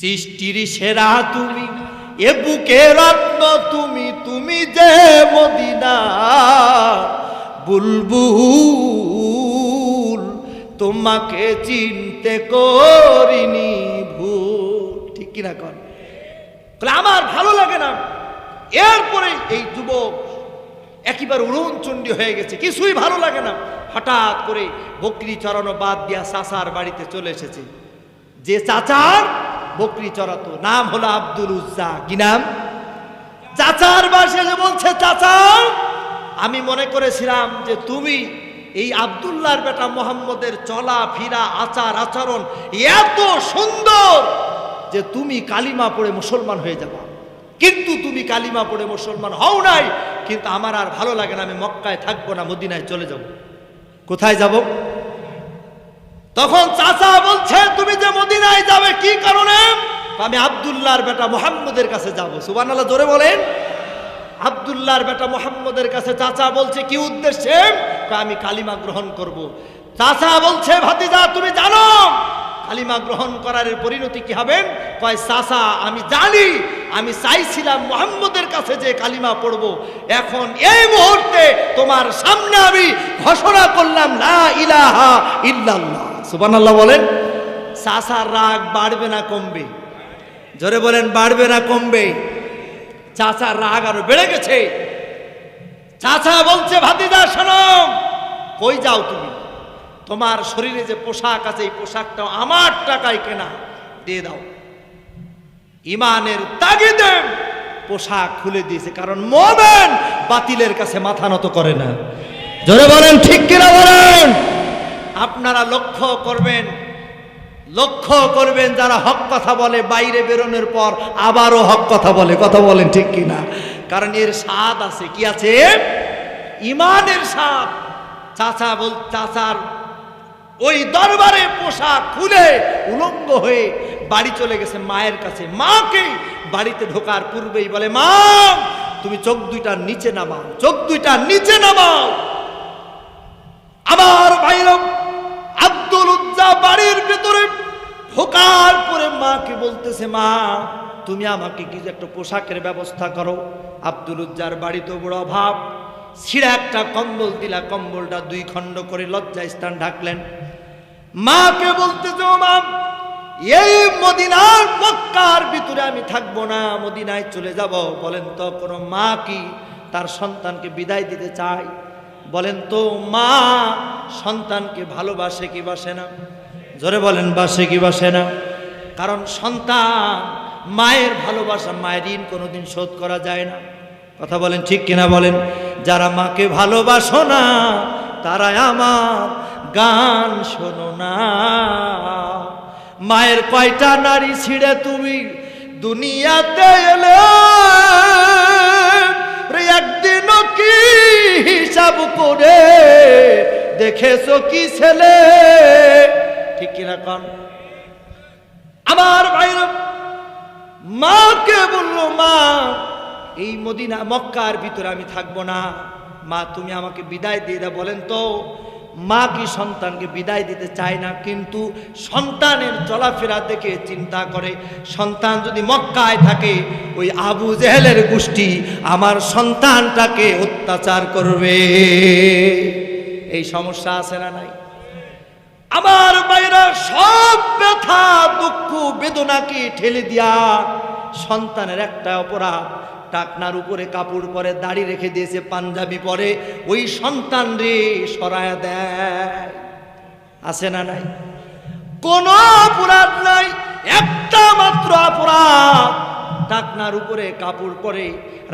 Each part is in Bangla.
সৃষ্টির সেরা তুমি, এ বুকে রত্ন তুমি তুমি যে মদিনা। বুলবুল, তোমাকে চিনতে করিনি ভুল। ঠিক কিনা কর আমার ভালো লাগে না। এরপরে এই যুবক একেবারে উড়নচণ্ডী হয়ে গেছে, কিছুই ভালো লাগে না। হঠাৎ করে বকরি চড়ানো বাদ দিয়া চাচার বাড়িতে চলে এসেছে। যে চাচার বকরি চড়াতো নাম হলো আব্দুল উজ্জা। কি নাম? চাচার বাসে যে বলছে চাচা আমি মনে করেছিলাম যে তুমি এই আবদুল্লাহর বেটা মোহাম্মদের চলা, ফিরা, আচার, আচরণ এত সুন্দর যে তুমি কালিমা পড়ে মুসলমান হয়ে যাবা। কিন্তু তুমি কালিমা পড়ে মুসলমান হও নাই, কিন্তু আমার আর ভালো লাগে না, আমি মক্কায় থাকব না, মদিনায় চলে যাব। কোথায় যাব? তখন চাচা বলছে, তুমি যে মদিনায় যাবে, কি কারণে? আমি আবদুল্লাহর বেটা মোহাম্মদের কাছে যাব। সুবান আল্লাহ জোরে বলেন। আবদুল্লাহর বেটা মোহাম্মদের কাছে চাচা বলছে, কি উদ্দেশ্যে? আমি কালিমা গ্রহণ করব। চাচা বলছে, ভাতিজা, তুমি জানো, কালিমা গ্রহণ করার পরিণতি কি হবে? কয়, চাচা, আমি জানি, আমি চাইছিলাম মোহাম্মদের কাছে যে কালিমা পড়ব। এখন এই মুহূর্তে তোমার সামনে আমি ঘোষণা করলাম না ইলাহা ইল্লাল্লাহ। সুবহানাল্লাহ বলেন। চাচার রাগ বাড়বে না কমবে। জোরে বলেন, বাড়বে না কমবে। চাচার রাগ আরও বেড়ে গেছে। চাচা বলছে, ভাতিজা, শোনো, কই যাও তুমি? তোমার শরীরে যে পোশাক আছে, এই পোশাকটা আমার টাকায় কেনা। দিয়ে দাও। ইমানের তাগিদে পোশাক খুলে দিয়েছে, কারণ মোমেন বাতিলের কাছে মাথা নত করে না। জোরে বলেন, ঠিক কিনা বলেন? আপনারা লক্ষ্য করবেন লক্ষ্য করবেন যারা হক কথা বলে, বাইরে বেরোনোর পর আবারও হক কথা বলে। কথা বলেন ঠিক কিনা? কারণ এর স্বাদ আছে। কি আছে? ইমানের স্বাদ। চাচা বল, চাচার ওই দরবারে পোশাক খুলে উলঙ্গ হয়ে বাড়ি চলে গেছে মায়ের কাছে। মাকে বাড়িতে ঢোকার পূর্বেই বলে, মা, তুমি চোখ দুইটা নিচে নামাও, চোখ দুইটা নিচে নামাও। আমার ভাইরম উজ্জা বাড়ির ভেতরে ঢোকার পরে মাকে বলতেছে, মা, তুমি আমাকে কিছু একটা পোশাকের ব্যবস্থা করো? আব্দুল উজ্জার বাড়িতে বড় অভাব। ছিঁড়া একটা কম্বল দিলা, কম্বলটা দুই খণ্ড করে লজ্জা স্থান ঢাকলেন। মাকে বলতেছে মা, এই মদিনার মক্কার ভিতরে আমি থাকব না, মদিনায় চলে যাব। বলেন তো, কোনো মা কি তার সন্তানকে বিদায় দিতে চায়? বলেন তো, মা সন্তানকে ভালোবাসে কি বাসে না? জোরে বলেন, বাসে কি বাসে না? কারণ সন্তান, মায়ের ভালোবাসা মায়ের ঋণ কোনোদিন শোধ করা যায় না। কথা বলেন ঠিক কিনা বলেন? যারা মাকে ভালোবাসো না তারা আমার গান শোনো না। মায়ের কয়টা নারী ছিঁড়ে তুমি দুনিয়াতে এলে? একদিনও কি হিসাব করে দেখেছ কি ছেলে? ঠিক কিনা কন? আমার ভাইরা মাকে বলল, মা, এই মদিনা, মক্কার ভিতরে আমি থাকব না। মা, তুমি আমাকে বিদায় দিয়ে দাও, বলেন তো। মা কি সন্তানকে বিদায় দিতে চায় না, কিন্তু সন্তানের চলাফেরা দেখে চিন্তা করে। সন্তান যদি মক্কায় থাকে, ওই আবু জেহেলের গোষ্ঠী আমার সন্তানটাকে অত্যাচার করবে। এই সমস্যা আছে না নাই? আমার বাইরা সব ব্যথা, দুঃখ বেদনাকে ঠেলে দিয়া সন্তানের একটা অপরাধ, টাকনার উপরে কাপড় পরে দাড়ি রেখে দিয়েছে, পাঞ্জাবি পরে, ওই সন্তান রে সরায়া দেয়। আছে না নাই? কোন অপরাধ নাই, একটা মাত্র অপরাধ। টাকনার উপরে কাপড় পরে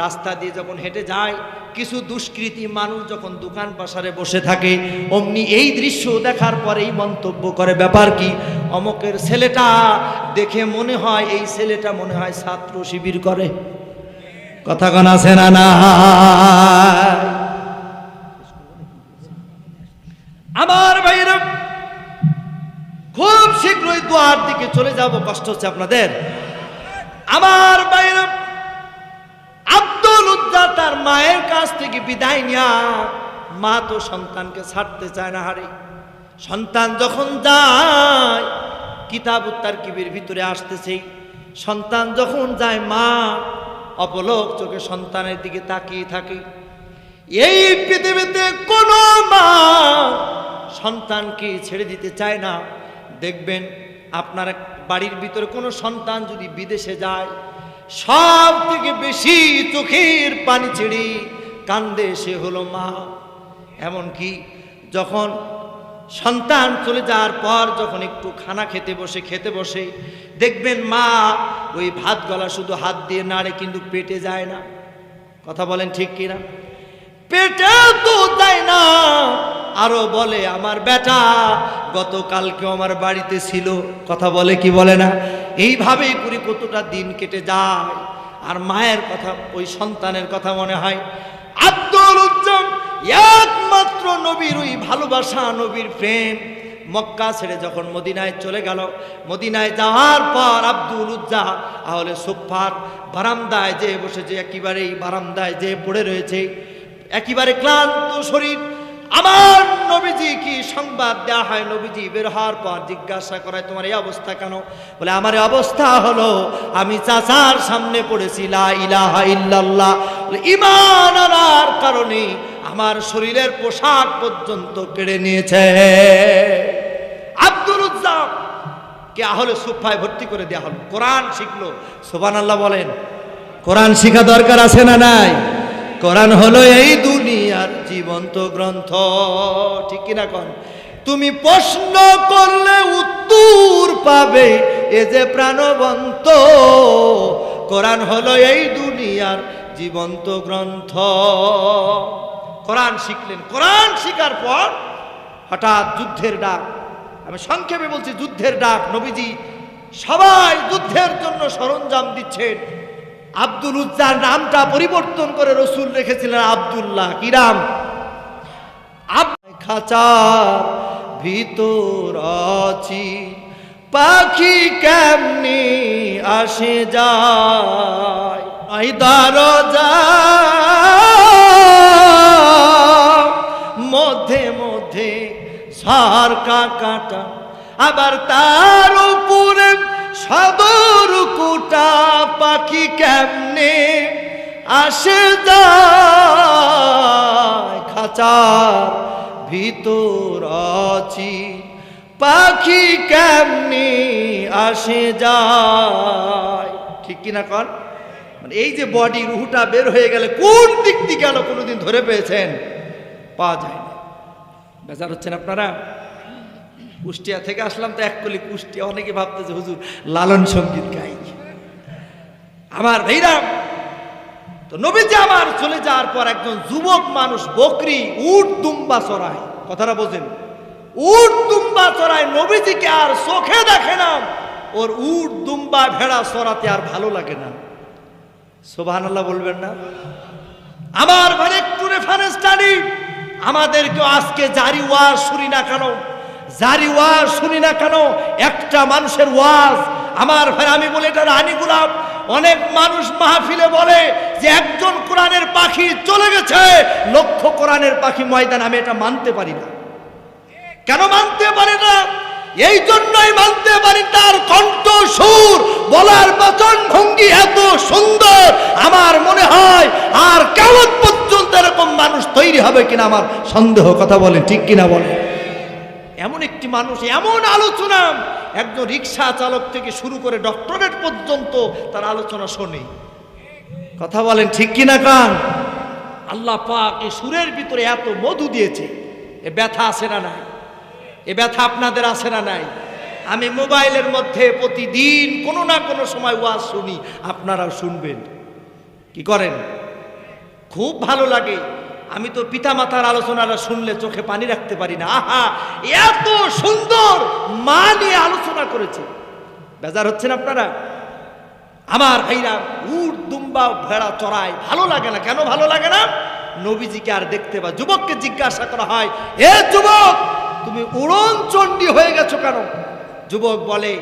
রাস্তা দিয়ে যখন হেঁটে যায়, কিছু দুষ্কৃতী মানুষ যখন দোকান পাশারে বসে থাকে, অমনি এই দৃশ্য দেখার পরেই মন্তব্য করে, ব্যাপার কি? অমকের ছেলেটা দেখে মনে হয়, এই ছেলেটা মনে হয় ছাত্র শিবির করে। কথা কন, আছে না না আমার ভাইরা খুব শীঘ্রই দুয়ার দিকে চলে যাব, কষ্ট হচ্ছে আপনাদের। আমার বাইরে আব্দুল উজ্জা তার মায়ের কাছ থেকে বিদায় নেয়া মা তো সন্তানকে ছাড়তে চায় না, হারে। সন্তান যখন যায়, কিতাব উত্তার কিবির ভিতরে আসতেছে। সন্তান যখন যায়, মা অপলক চোখে সন্তানের দিকে তাকিয়ে থাকে। এই পৃথিবীতে কোনো মা সন্তানকে ছেড়ে দিতে চায় না। দেখবেন আপনার বাড়ির ভিতরে কোনো সন্তান যদি বিদেশে যায়, সব থেকে বেশি চোখের পানি ছেড়ে কান্দে সে হলো মা। এমনকি যখন সন্তান চলে যাওয়ার পর যখন একটু খানা খেতে বসে খেতে বসে, দেখবেন মা ওই ভাত গলা শুধু হাত দিয়ে নাড়ে, কিন্তু পেটে যায় না। কথা বলেন ঠিক কিনা? পেটে তো দেয় না। আরও বলে, আমার বেটা গতকালকে আমার বাড়িতে ছিল। কথা বলে কি বলে না? এইভাবেই করে কতটা দিন কেটে যায়। আর মায়ের কথা, ওই সন্তানের কথা মনে হয়, আব্দুল উজ্জাম একমাত্র নবীর ওই ভালোবাসা, নবীর প্রেম। মক্কা ছেড়ে যখন মদিনায় চলে গেল, মদিনায় যাওয়ার পর আব্দুল উজ্জা তাহলে সোফার বারান্দায় যে বসেছে, একেবারেই বারান্দায় যে পড়ে রয়েছে। একেবারে ক্লান্ত শরীর আমার নবীজি কি সংবাদ দেওয়া হয়? নবীজি বের হওয়ার পর জিজ্ঞাসা করায়, তোমার এই অবস্থা কেন? বলে, আমার অবস্থা হলো, আমি চাচার সামনে পড়েছি ইলাহা ইল্লাল্লাহ। ইমান আনার কারণে আমার শরীরের পোশাক পর্যন্ত কেড়ে নিয়েছে। আব্দুল উজ্জাম, কে আহলে সুফায় ভর্তি করে দেওয়া হলো, কোরআন শিখলো। সোবান আল্লাহ বলেন, কোরআন শিখা দরকার আছে না নাই? কোরআন হলো এই দুনিয়ার জীবন্ত গ্রন্থ, ঠিক কিনা কন? তুমি প্রশ্ন করলে উত্তর পাবে, এ যে প্রাণবন্ত। কোরআন হলো এই দুনিয়ার জীবন্ত গ্রন্থ। কোরআন শিখলেন, কোরআন শিখার পর হঠাৎ যুদ্ধের ডাক, আমি সংক্ষেপে বলছি যুদ্ধের ডাক, নবীজি সবাই যুদ্ধের জন্য সরঞ্জাম দিচ্ছেন। আব্দুল উজ্জার নামটা পরিবর্তন করে রসুল রেখেছিলেন আবদুল্লাহ। কি নাম? আব- খাঁচার ভিতর আছি, পাখি কেমনি আসে যায়? দরজা মধ্যে মধ্যে সারকা কাটা, আবার তার উপরে কুটা পাখি কেমনে আসে খাঁচার ভিতর আছি। পাখি কেমনি আসে যায়? ঠিক কিনা কন মানে এই যে বডি রুহুটা বের হয়ে গেলে কোন দিক দিয়ে গেল কোনোদিন ধরে পেয়েছেন? পাওয়া যায় না। বেজার হচ্ছেন আপনারা? কুষ্টিয়া থেকে আসলাম তো এক কলি কুষ্টিয়া। অনেকে ভাবতেছে, হুজুর লালন সংগীত গাই। আমার ভাইরা, তো নবীজি আমার চলে যাওয়ার পর একজন যুবক মানুষ বকরি, উট, দুম্বা চড়ায়। কথাটা বোঝেন। উট, দুম্বা চড়ায় নবীজিকে আর চোখে দেখে না। ওর উট, দুম্বা, ভেড়া চড়াতে আর ভালো লাগে না। সোভান বলবেন না? আমার ভাই একটু রেফারেন্স স্টাডি আমাদেরকে আজকে জারি ওয়াজ শুনি না কেন? জারি ওয়াজ শুনি না কেন? একটা মানুষের ওয়াজ। আমার ভাই আমি বলি, এটা রানী গুলাম অনেক মানুষ মাহফিলে বলে যে একজন কোরআনের পাখি চলে গেছে। লক্ষ কোরআনের পাখি ময়দান, আমি এটা মানতে পারি না। কেন মানতে পারি না? এই জন্যই মানতে পারি তার কণ্ঠ সুর। বলার বচন ভঙ্গি এত সুন্দর, আমার মনে হয় আর কেমন পর্যন্ত এরকম মানুষ তৈরি হবে কিনা আমার সন্দেহ, কথা বলে ঠিক কিনা বলে এমন একটি মানুষ, এমন আলোচনা একজন রিক্সা চালক থেকে শুরু করে ডক্টরেট পর্যন্ত তার আলোচনা শোনে। কথা বলেন ঠিক কিনা কান? আল্লাহ পাক এই সুরের ভিতরে এত মধু দিয়েছে। এ ব্যথা আছে না নাই? এ ব্যথা আপনাদের আছে না নাই? আমি মোবাইলের মধ্যে প্রতিদিন কোনো না কোনো সময় ওয়াজ শুনি, আপনারাও শুনবেন। কি করেন? খুব ভালো লাগে। আমি তো পিতামাতার আলোচনাটা শুনলে চোখে পানি রাখতে পারি না। আহা, এত সুন্দর মা নিয়ে আলোচনা করেছে। বেজার হচ্ছেন আপনারা? আমার ভাইরা উট, দুম্বা, ভেড়া চড়ায়, ভালো লাগে না কেন ভালো লাগে না? নবীজিকে আর দেখতে বা যুবককে জিজ্ঞাসা করা হয়, এ যুবক, তুমি উড়ন চণ্ডী হয়ে গেছো কেন? যুবক বলে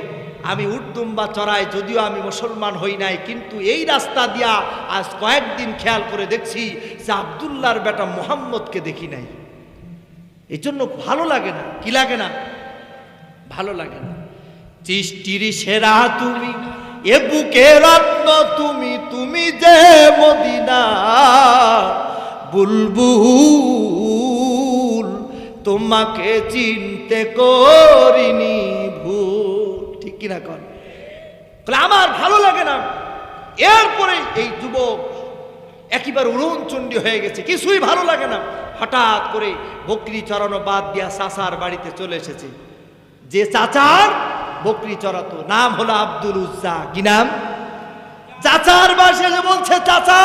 আমি উর্দুম্বা চড়াই, যদিও আমি মুসলমান হই নাই, কিন্তু এই রাস্তা দিয়া আজ কয়েকদিন খেয়াল করে দেখছি যে আবদুল্লাহর বেটা মোহাম্মদকে দেখি নাই। এই জন্য ভালো লাগে না। কি লাগে না? ভালো লাগে না। চিষ্টির সেরা তুমি, এ বুকে রত্ন তুমি তুমি যে মদিনা, বুলবুল তোমাকে চিনতে করিনি ভুল। কিনা কর। আমার ভালো লাগে না। এরপরে এই যুবক একেবারে উড়নচণ্ডী হয়ে গেছে, কিছুই ভালো লাগে না। হঠাৎ করে বকরি চড়ানো বাদ দিয়া চাচার বাড়িতে চলে এসেছে। যে চাচার বকরি চড়াতো নাম হলো আব্দুল উজ্জা। কি নাম? চাচার বাসে যে বলছে চাচা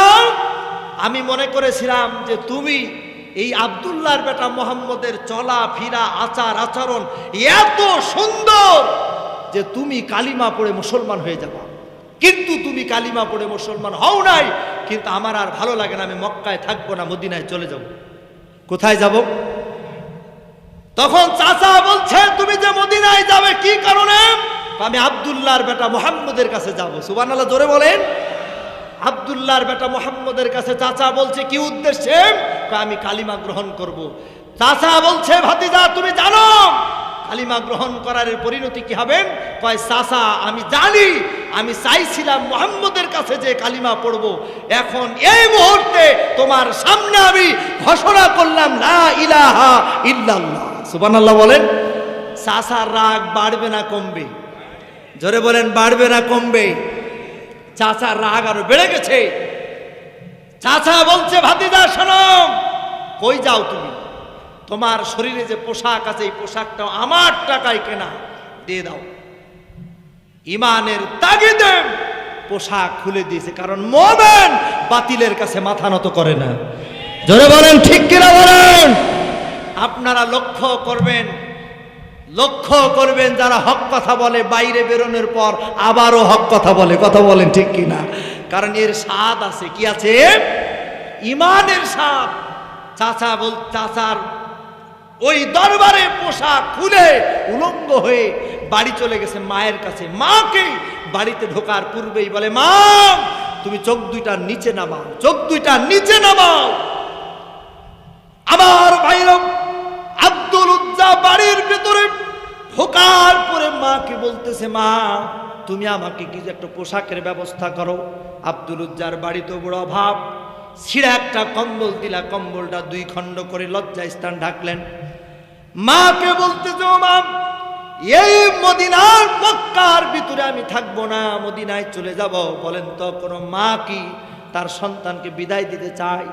আমি মনে করেছিলাম যে তুমি এই আবদুল্লাহর বেটা মোহাম্মদের চলা ফিরা আচার আচরণ এত সুন্দর যে তুমি কালিমা পড়ে মুসলমান হয়ে যাবা। কিন্তু তুমি কালিমা পড়ে মুসলমান হও নাই, কিন্তু আমার আর ভালো লাগে না, আমি মক্কায় থাকব না, মদিনায় চলে যাব। কোথায় যাব? তখন চাচা বলছে, তুমি যে মদিনায় যাবে, কি কারণে? আমি আবদুল্লাহর বেটা মোহাম্মদের কাছে যাব। সুবান আল্লাহ জোরে বলেন। আবদুল্লাহর বেটা মোহাম্মদের কাছে চাচা বলছে, কি উদ্দেশ্যে? আমি কালিমা গ্রহণ করব। চাচা বলছে, ভাতিজা, তুমি জানো কালিমা গ্রহণ করার পরিণতি কি হবে? কয়, চাচা, আমি জানি, আমি চাইছিলাম মোহাম্মদের কাছে যে কালিমা পড়ব। এখন এই মুহূর্তে তোমার সামনে আমি ঘোষণা করলাম, লা ইলাহা ইল্লাল্লাহ। সুবহানাল্লাহ বলেন, চাচার রাগ বাড়বে না কমবে। জোরে বলেন, বাড়বে না কমবে। চাচার রাগ আরও বেড়ে গেছে। চাচা বলছে, ভাতিজা, শোনো, কই যাও তুমি? তোমার শরীরে যে পোশাক আছে, এই পোশাকটা আমার টাকায় কেনা। দিয়ে দাও। ইমানের তাগিদে পোশাক খুলে দিয়েছে, কারণ মোমেন বাতিলের কাছে মাথা নত করে না। জোরে বলেন, ঠিক কিনা বলেন? আপনারা লক্ষ্য করবেন লক্ষ্য করবেন যারা হক কথা বলে, বাইরে বেরোনোর পর আবারও হক কথা বলে। কথা বলেন, ঠিক কিনা? কারণ এর স্বাদ আছে। কি আছে? ইমানের স্বাদ। চাচা বল, চাচার ওই দরবারে পোশাক খুলে উলঙ্গ হয়ে বাড়ি চলে গেছে মায়ের কাছে। মাকে বাড়িতে ঢোকার পূর্বেই বলে, মা, তুমি চোখ দুইটা নিচে নামাও, চোখ দুইটা নিচে নামাও। আমার ভাইরম আব্দুল উজ্জা বাড়ির ভেতরে ঢোকার পরে মাকে বলতেছে, মা, তুমি আমাকে কিছু একটা পোশাকের ব্যবস্থা করো। আব্দুল উজ্জার বাড়িতে বড় অভাব। ছিঁড়া একটা কম্বল দিলা, কম্বলটা দুই খণ্ড করে লজ্জা স্থান ঢাকলেন। মাকে বলতেছে ও মা এই মদিনার মক্কার ভিতরে আমি থাকব না, মদিনায় চলে যাব। বলেন তো, কোনো মা কি তার সন্তানকে বিদায় দিতে চায়?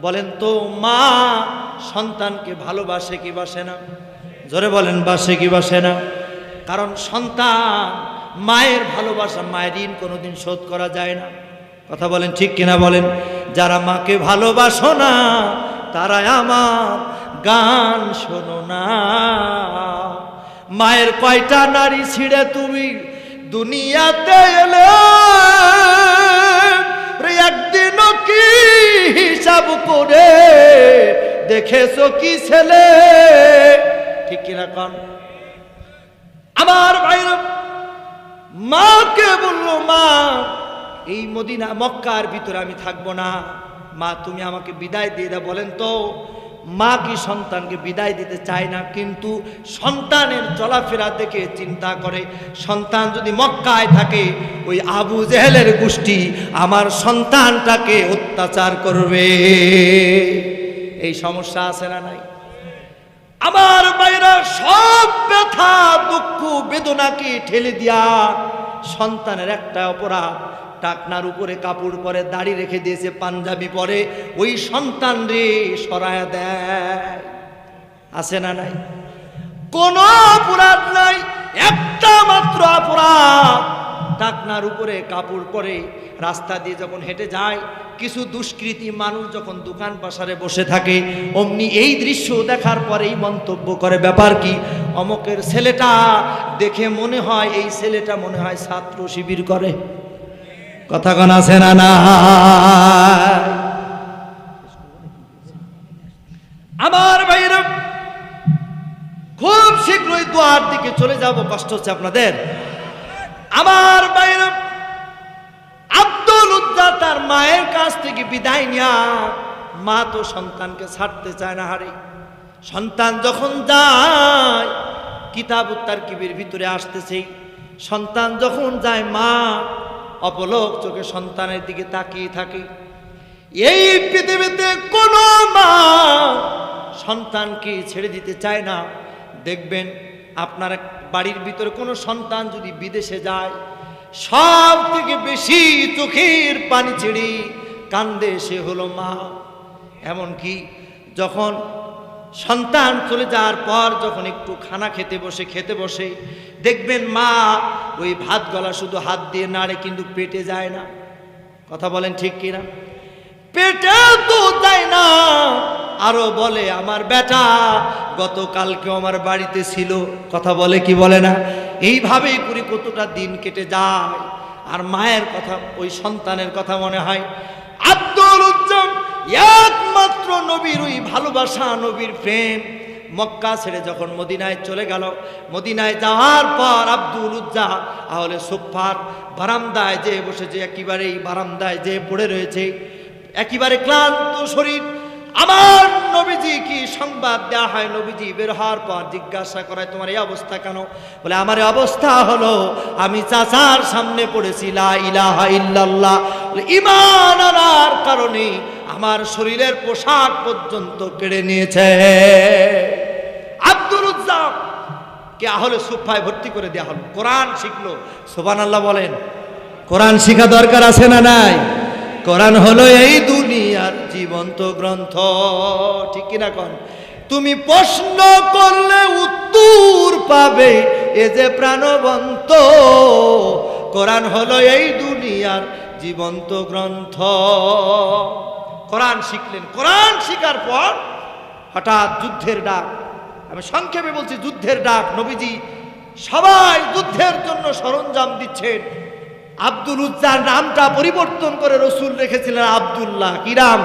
বলেন তো, মা সন্তানকে ভালোবাসে কি বাসে না? জোরে বলেন, বাসে কি বাসে না? কারণ সন্তান মায়ের ভালোবাসা, মায়ের ঋণ কোনোদিন শোধ করা যায় না। কথা বলেন, ঠিক কিনা বলেন? যারা মাকে ভালোবাসো না তারা আমার গান শোনো না। মায়ের কয়টা নারী ছিঁড়ে তুমি দুনিয়াতে এলে? একদিনও কি হিসাব করে দেখেছ কি ছেলে? ঠিক কিনা কন? আমার ভাইরা মাকে বলল, মা, এই মদিনা, মক্কার ভিতরে আমি থাকব না। মা, তুমি আমাকে বিদায় দিয়ে দাও, বলেন তো, মা কি সন্তানকে বিদায় দিতে চায় না, কিন্তু সন্তানের চলাফেরা দেখে চিন্তা করে। সন্তান যদি মক্কায় থাকে, ওই আবু জেহেলের গোষ্ঠী আমার সন্তানটাকে অত্যাচার করবে। এই সমস্যা আছে না নাই? আমার বাইরা সব ব্যথা, দুঃখ বেদনাকে ঠেলে দিয়া সন্তানের একটা অপরাধ টাকনার উপরে কাপড় পরে দাড়ি রেখে দিয়েছে, পাঞ্জাবি পরে। ওই সন্তান রে, সরায় দেয়। আছে না নাই? কোন অপরাধ নাই, একটা মাত্র অপরাধ। টাকনার উপরে কাপড় পরে রাস্তা দিয়ে যখন হেঁটে যায়, কিছু দুষ্কৃতী মানুষ যখন দোকান পাশারে বসে থাকে, অমনি এই দৃশ্য দেখার পরেই মন্তব্য করে, ব্যাপার কি? অমকের ছেলেটা দেখে মনে হয়, এই ছেলেটা মনে হয় ছাত্র শিবির করে। কথা কন আছে না না আমার ভাইরা, খুব শীঘ্রই দোয়ার দিকে চলে যাব, কষ্ট হচ্ছে আপনাদের। আমার বাইরে আব্দুল উদ্দা তার মায়ের কাছ থেকে বিদায় নেয়া মা তো সন্তানকে ছাড়তে চায় না, হারে। সন্তান যখন যায়, কিতাব উত্তার কিবির ভিতরে আসতেছে। সন্তান যখন যায়, মা অপলক চোখে সন্তানের দিকে তাকিয়ে থাকে। এই পৃথিবীতে কোনো মা সন্তানকে ছেড়ে দিতে চায় না। দেখবেন আপনার বাড়ির ভিতরে কোনো সন্তান যদি বিদেশে যায় সব থেকে বেশি চোখের পানি ছেড়ে কান্দে সে হলো মা। এমনকি যখন সন্তান চলে যাওয়ার পর যখন একটু খানা খেতে বসে খেতে বসে, দেখবেন মা ওই ভাত গলা শুধু হাত দিয়ে নাড়ে, কিন্তু পেটে যায় না। কথা বলেন ঠিক কিনা? পেটে তো যায় না। আরও বলে, আমার বেটা গতকালকে আমার বাড়িতে ছিল। কথা বলে কি বলে না? এইভাবেই করে কতটা দিন কেটে যায়। আর মায়ের কথা, ওই সন্তানের কথা মনে হয়, আব্দুল উজ্জাম একমাত্র নবীর ওই ভালোবাসা, নবীর প্রেম। মক্কা ছেড়ে যখন মদিনায় চলে গেল, মদিনায় যাওয়ার পর আব্দুল উজ্জা তাহলে সোফার বারান্দায় যে বসেছে, একেবারেই বারান্দায় যে পড়ে রয়েছে। একেবারে ক্লান্ত শরীর। আমার নবীজি কি সংবাদ দেওয়া হয়? নবীজি বের হওয়ার পর জিজ্ঞাসা করায়, তোমার এই অবস্থা কেন? বলে, আমার অবস্থা হলো, আমি চাচার সামনে পড়েছি, লা ইলাহা ইল্লাল্লাহ। ইমান আনার কারণে আমার শরীরের পোশাক পর্যন্ত কেড়ে নিয়েছে। আব্দুল উজ্জাম কে আহলে সুফায় ভর্তি করে দেওয়া হলো। কোরআন শিখলো। সোবান আল্লাহ বলেন, কোরআন শিখা দরকার আছে না নাই? কোরআন হলো এই দুনিয়ার জীবন্ত গ্রন্থ। ঠিক কিনা কন? তুমি প্রশ্ন করলে উত্তর পাবে, এ যে প্রাণবন্ত। কোরআন হলো এই দুনিয়ার জীবন্ত গ্রন্থ। কোরআন শিখলেন। কোরআন শিখার পর হঠাৎ যুদ্ধের ডাক। আমি সংক্ষেপে বলছি, যুদ্ধের ডাক। নবীজি সবাই যুদ্ধের জন্য সরঞ্জাম দিচ্ছেন। আব্দুল উজ্জার নামটা পরিবর্তন করে রসুল রেখেছিলেন আবদুল্লাহ। কি নাম?